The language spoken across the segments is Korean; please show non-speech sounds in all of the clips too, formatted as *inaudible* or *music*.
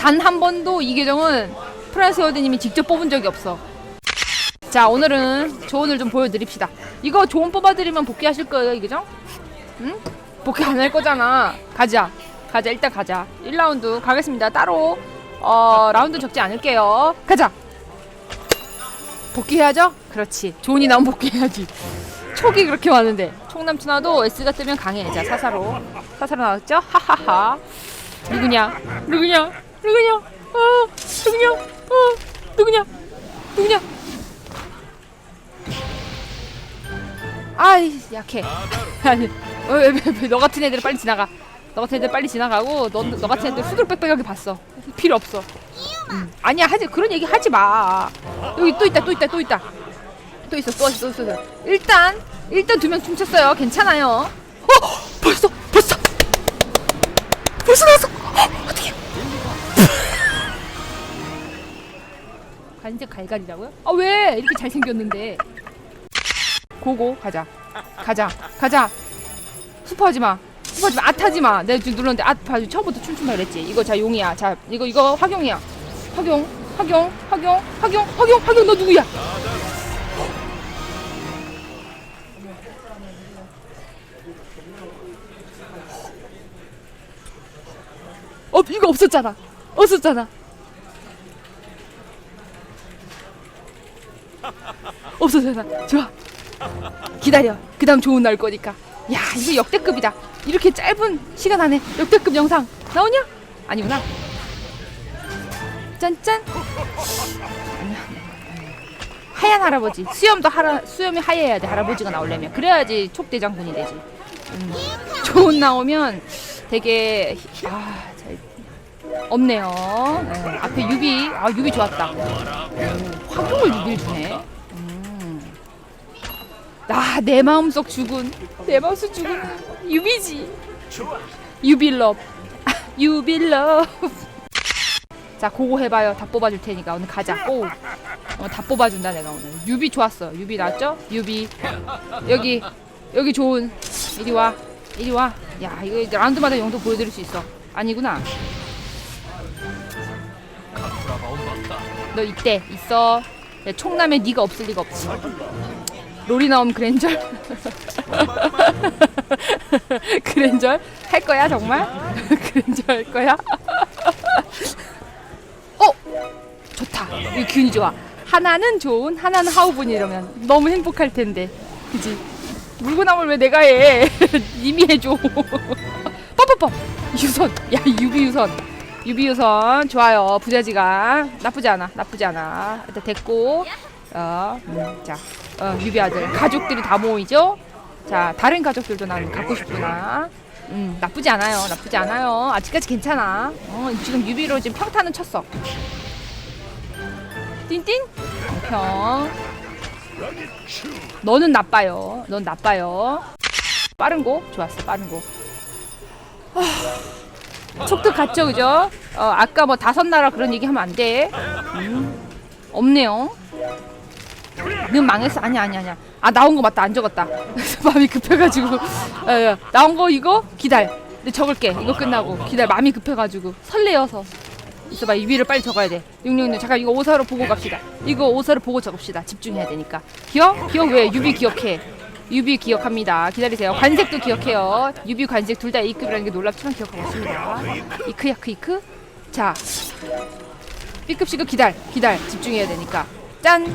단 한 번도 이 계정은 프란스 워드님이 직접 뽑은 적이 없어. 자 오늘은 조언을 좀 보여드립시다. 이거 조언 뽑아드리면 복귀하실 거예요 이 계정? 응? 복귀 안 할 거잖아. 가자. 가자 일단 가자. 1라운드 가겠습니다. 따로 어 라운드 적지 않을게요. 가자. 복귀해야죠? 그렇지. 조언이 나오면 복귀해야지. 촉이 그렇게 많은데 촉남친화도 S가 뜨면 강해. 자 사사로 사사로 나왔죠? 하하하. 누구냐? 누구냐? 누구냐? 어 누구냐? 어 누구냐? 누구냐? 아이 약해. *laughs* 아니 어, 왜, 왜, 왜, 너 같은 애들 빨리 지나가. 너 같은 애들 빨리 지나가고 너, 너 같은 애들 후들 빽빽하게 봤어. 필요 없어. 음. 아니야 하지 그런 얘기 하지 마. 여기 또 있다 또 있다 또 있다. 또 있어 또 있어 또 있어. 일단 일단 두 명 춤췄어요. 괜찮아요. 어 벌써 벌써 벌써 나왔어. 관제 갈갈이라고요? 아 왜? 이렇게 잘생겼는데? 고고 가자. 가자. 가자. 스포하지 마. 스포하지 마. 앗하지 마. 내가 지금 눌렀는데 앗 봐줘 처음부터 춤춘다 그랬지. 이거 자 용이야. 자 이거 이거 화경이야. 화경 화경 화경 화경 화경 화경 너 누구야? 어 이거 없었잖아. 없었잖아 없었잖아 좋아. 기다려. 그 다음 좋은 날 거니까. 야 이거 역대급이다. 이렇게 짧은 시간 안에 역대급 영상 나오냐? 아니구나. 짠짠. 하얀 할아버지. 수염도 하라, 수염이 하얘야 돼. 할아버지가 나오려면. 그래야지 촉대장군이 되지. 음, 좋은 나오면 되게 아 잘, 없네요. 네, 앞에 유비. 아 유비 좋았다. 오, 화경을 유비를 주네 아, 내 마음속 죽은 내 마음속 죽은 유비지. 유빌럽. *laughs* 유빌럽. 자, 고고 해봐요. 다 뽑아줄 테니까 오늘 가자. 오. 어, 다 뽑아준다 내가 오늘. 유비 좋았어. 유비 나왔죠? 유비. 여기 여기 좋은. 이리 와. 이리 와. 야, 이거 라운드마다 영도 보여드릴 수 있어. 아니구나. 너 이때 있어. 야, 총남에 네가 없을 리가 없지. 나오면 그랜절? *laughs* 그랜절? 할 거야 정말? *laughs* 그랜절 할 거야? 어? 좋다. 이 균이 좋아. 하나는 좋은 하나는 하우분 이러면 너무 행복할 텐데. 그지? 물구나물 왜 내가 해? *laughs* 이미 해줘. 뻔뻔뻔 유선. 야 유비 유선. 유비 유선. 좋아요. 부자지가. 나쁘지 않아. 나쁘지 않아. 일단 됐고. 어, 음, 자 어, 유비 아들 가족들이 다 모이죠. 자 다른 가족들도 난 갖고 싶구나. 음 나쁘지 않아요. 나쁘지 않아요. 아직까지 괜찮아. 어 지금 유비로 지금 평타는 쳤어. 띵띵 평. 너는 나빠요. 넌 나빠요. 빠른 고 좋았어. 빠른 고. 아, 촉득 갔죠, 그죠? 어, 아까 뭐 다섯 나라 그런 얘기 하면 안 돼. 음, 없네요. 는 망했어. 아니야, 아니야, 아니야. 아, 나온 거 맞다. 안 적었다. *laughs* 마음이 급해가지고. 야, *laughs* 야, 나온 거 이거? 기다려. 내 적을게. 이거 끝나고. 기다려. 마음이 급해가지고. 설레어서. 있어봐. 이 위를 빨리 적어야 돼. 666. 잠깐 이거 오사로 보고 갑시다. 이거 오사로 보고 적읍시다. 집중해야 되니까. 기억? 기억 왜? 유비 기억해. 유비 기억합니다. 기다리세요. 관색도 기억해요. 유비 관색 둘 다 A급이라는 게 놀랍지만 기억하고 있습니다. 이크야, 크, 이크. 자. B급, C급 기다려. 기다려. 집중해야 되니까. 짠!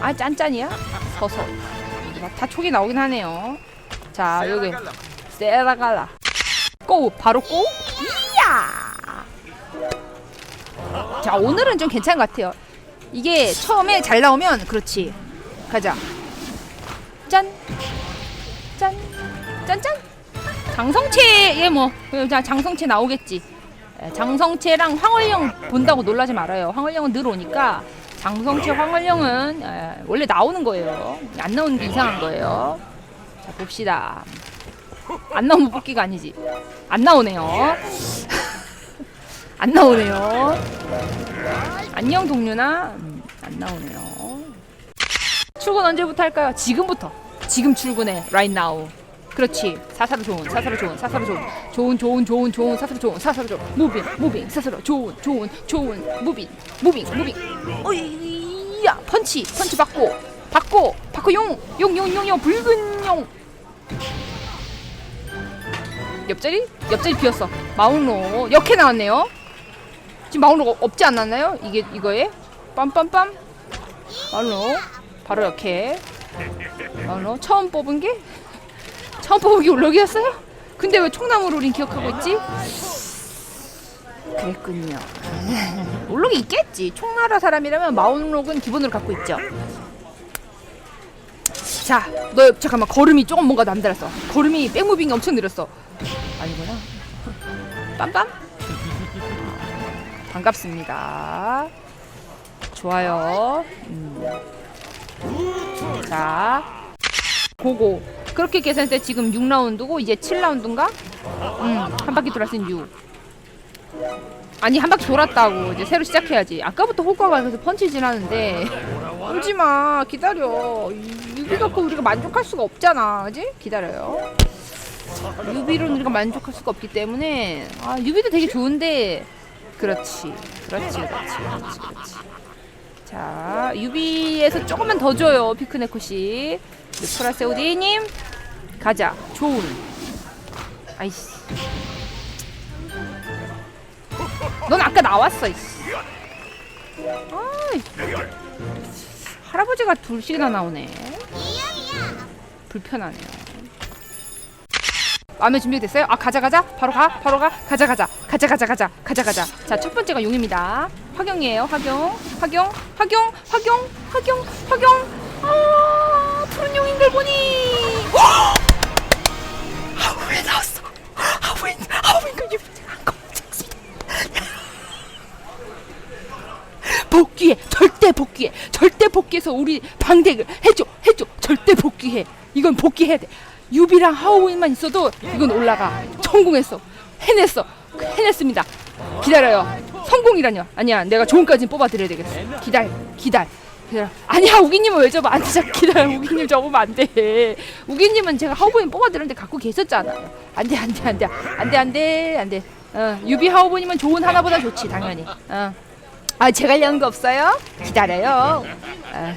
아 짠짠이야? 서서. 다 촉이 나오긴 하네요. 자 여기. 세라갈라. 고! 바로 고! 이야! 자 오늘은 좀 괜찮은 것 같아요. 이게 처음에 잘 나오면 그렇지. 가자. 짠! 짠, 짠짠! 장성채에 뭐. 자, 장성채 나오겠지. 에, 장성채랑 황홀령 본다고 놀라지 말아요. 황홀령은 늘 오니까 장성채 황홀령은 에, 원래 나오는 거예요. 안 나오는 게 이상한 거예요. 자 봅시다. 안 나오면 뽑기가 아니지. 안 나오네요. *laughs* 안 나오네요. 안녕 동료나 음, 안 나오네요. 출근 언제부터 할까요? 지금부터. 지금 출근해. Right now. 그렇지. 사사로 좋은 사사로 좋은 사사로 좋은. 좋은 좋은 좋은 좋은 사사로 좋은 사사로 좋은. 무빙 무빙 사사로. 좋은 좋은 좋은 무빙 무빙 무빙. 어이야 펀치 펀치 받고 받고 받고 용용 용 용 용 붉은 용. 옆자리? 옆자리 비었어. 마운로. 역해 나왔네요. 지금 마운로가 없지 않았나요? 이게 이거에? 빰빰빰. 마운로. 바로 역해. 마운로. 처음 뽑은 게 처음 게 울럭이었어요? 근데 왜 총나무로 우린 기억하고 있지? 그랬군요. *laughs* 울럭이 있겠지. 총나라 사람이라면 마운록은 기본으로 갖고 있죠. 자, 너 잠깐만 걸음이 조금 뭔가 남달랐어. 걸음이 백무빙이 엄청 느렸어. 아니구나. 빰빰. 반갑습니다. 좋아요. 음. 자, 고고. 그렇게 계산할 때 지금 6라운드고 이제 7라운드인가? 음, 한 바퀴 돌았으니 6. 아니 한 바퀴 돌았다고 이제 새로 시작해야지. 아까부터 호가가 계속 펀치질 하는데 울지 마 기다려. 유비 갖고 우리가 만족할 수가 없잖아, 그지? 기다려요. 유비로는 우리가 만족할 수가 없기 때문에 아 유비도 되게 좋은데 그렇지, 그렇지, 그렇지, 그렇지, 그렇지. 자 유비에서 조금만 더 줘요 피크네코 씨. 프라세우디님. 가자. 좋은. 아이씨. 넌 아까 나왔어 이씨. 아이. 할아버지가 둘씩이나 나오네. 불편하네요. 마음에 준비됐어요? 아 가자 가자. 바로 가 바로 가. 가자 가자. 가자 가자 가자. 가자 가자. 자 첫 번째가 용입니다. 화경이에요 화경. 화경 화경 화경 화경 화경 보니! 아왜 나왔어. 아왜 아왜 그 유부장 거 복귀해. 절대 복귀해. 절대 복귀해서 우리 방대를 해줘. 해줘. 절대 복귀해. 이건 복귀해야 돼. 유비랑 하오윈만 있어도 이건 올라가. 성공했어. 해냈어. 해냈습니다. 기다려요. 성공이라뇨. 아니야. 내가 좋은까지 뽑아드려야 되겠어. 기다려. 기다려 기다려 아니야 우기님은 왜 접어 *laughs* 안 돼, 기다려 우기님 접으면 안 돼. 우기님은 제가 하오보님 뽑아드렸는데 갖고 계셨잖아요 안돼 안돼 안돼. 안돼 안돼 안돼. 어, 유비 하오보님은 좋은 하나보다 좋지 당연히. 어. 아 제가 하려는 거 없어요? 기다려요. 아,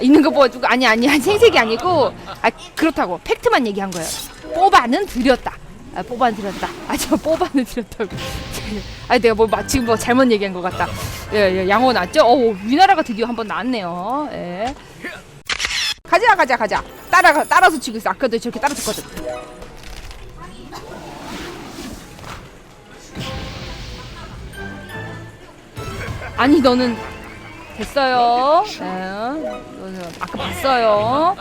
있는 거 아니 아니 아니 생색이 아니고. 아 그렇다고. 팩트만 얘기한 거예요. 뽑아는 드렸다 아, 뽑아는 드렸다 아 저 뽑아는 드렸다고 아 *laughs* 내가 뭐 마- 지금 뭐 잘못 얘기한 것 같다 예, 예 양호 났죠? 어 위나라가 드디어 한 번 나왔네요 예. 가자 가자 가자 따라가 따라서 치고 있어 아까도 저렇게 따라쳤거든 아니 너는 됐어요. 네. 너는 아까 봤어요.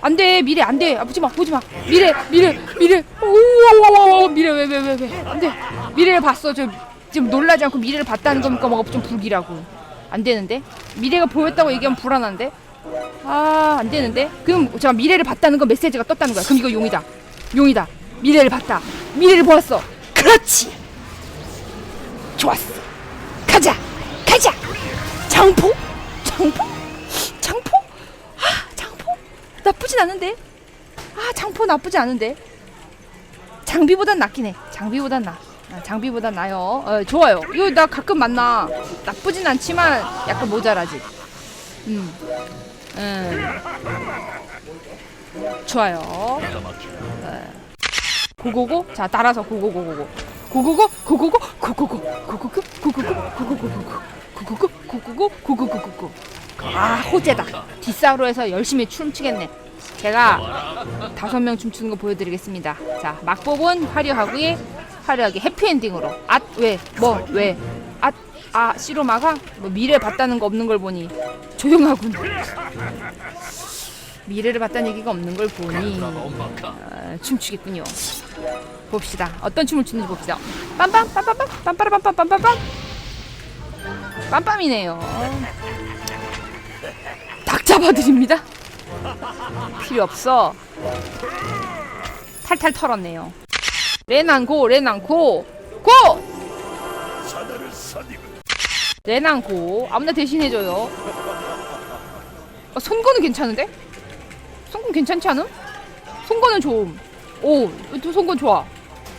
안 돼 미래 안 돼. 아, 보지 마 보지 마. 미래 미래 미래. 오오오오 미래 왜 왜 왜 왜? 안 돼. 미래를 봤어. 저 지금 놀라지 않고 미래를 봤다는 겁니까 뭐가 좀 불길하고. 안 되는데? 미래가 보였다고 얘기하면 불안한데? 아 안 되는데? 그럼 제가 미래를 봤다는 건 메시지가 떴다는 거야. 그럼 이거 용이다. 용이다. 미래를 봤다. 미래를 보았어. 그렇지. 좋았어. 가자. 가자. 장포? 장포 나쁘진 않은데 아 장포 나쁘지 않은데 장비보단 낫긴 해 장비보단 나 아, 장비보단 나요 어, 좋아요 이거 나 가끔 만나 나쁘진 않지만 약간 모자라지 음, 음. 좋아요 어. 고고고 자 따라서 고고고고고 고고고 고고고 고고고 고고고 고고고 고고고 고고고 고고고 고고고 고고 아 호재다. 뒷사로에서 열심히 춤추겠네. 제가 다섯 명 춤추는 거 보여드리겠습니다. 자 막법은 화려하게 화려하게 해피엔딩으로. 앗왜뭐왜앗아 시로마가 뭐 미래 봤다는 거 없는 걸 보니 조용하군. 미래를 봤다는 얘기가 없는 걸 보니 아, 춤추겠군요. 봅시다. 어떤 춤을 추는지 봅시다. 빰빰 빰빰빰 빰빠라빰빰 빰빰빰. 빰빰이네요. 닭 잡아드립니다 필요 없어 탈탈 털었네요 레난고 레난고 고! 레난고 아무나 대신해줘요 어, 손거는 괜찮은데? 손건 괜찮지 않음? 손거는 좋음 오, 또 손건 좋아.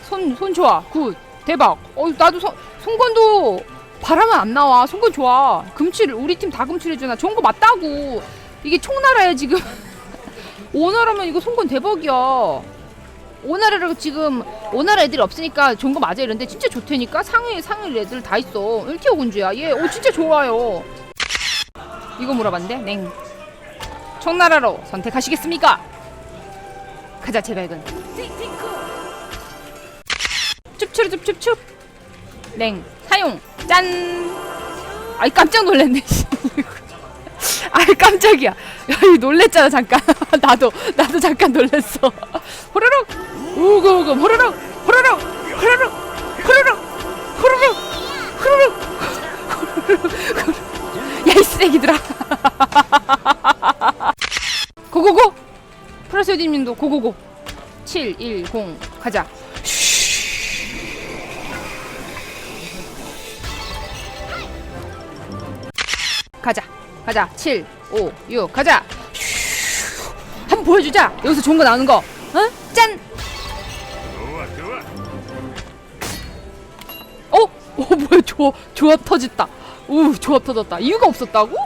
손, 손 좋아. 굿. 대박. 어, 나도 손, 손건도 바람은 안 나와. 손건 좋아. 금칠, 우리 팀 다 금칠해주나. 좋은 거 맞다고. 이게 총나라야, 지금. *laughs* 오나라면 이거 손건 대박이야. 오나라를 지금, 오나라 애들이 없으니까 좋은 거 맞아. 이런데 진짜 좋다니까? 상위, 상위 애들 다 있어. 1티어 군주야. 얘, 오, 진짜 좋아요. 이거 물어봤는데? 냉. 총나라로 선택하시겠습니까? 가자, 제발근. 춥추르춥춥춥 냉 사용 짠. 아이 깜짝 놀랐네 씨. *laughs* 아이 깜짝이야. 야이 놀랬잖아 잠깐. *laughs* 나도 나도 잠깐 놀랬어. 호로록 우구우구 호로록 호로록 호로록 호로록 호로록 호로록. *laughs* 야이 쓰레기들아. 고고고. 프로세디님도 고고고. 710 가자 가자 가자. 7 5 6 가자. 한번 보여주자. 여기서 좋은 거 나오는 거. 어? 짠! 어? 어 뭐야. 조, 조합 터졌다. 우 조합 터졌다. 이유가 없었다고?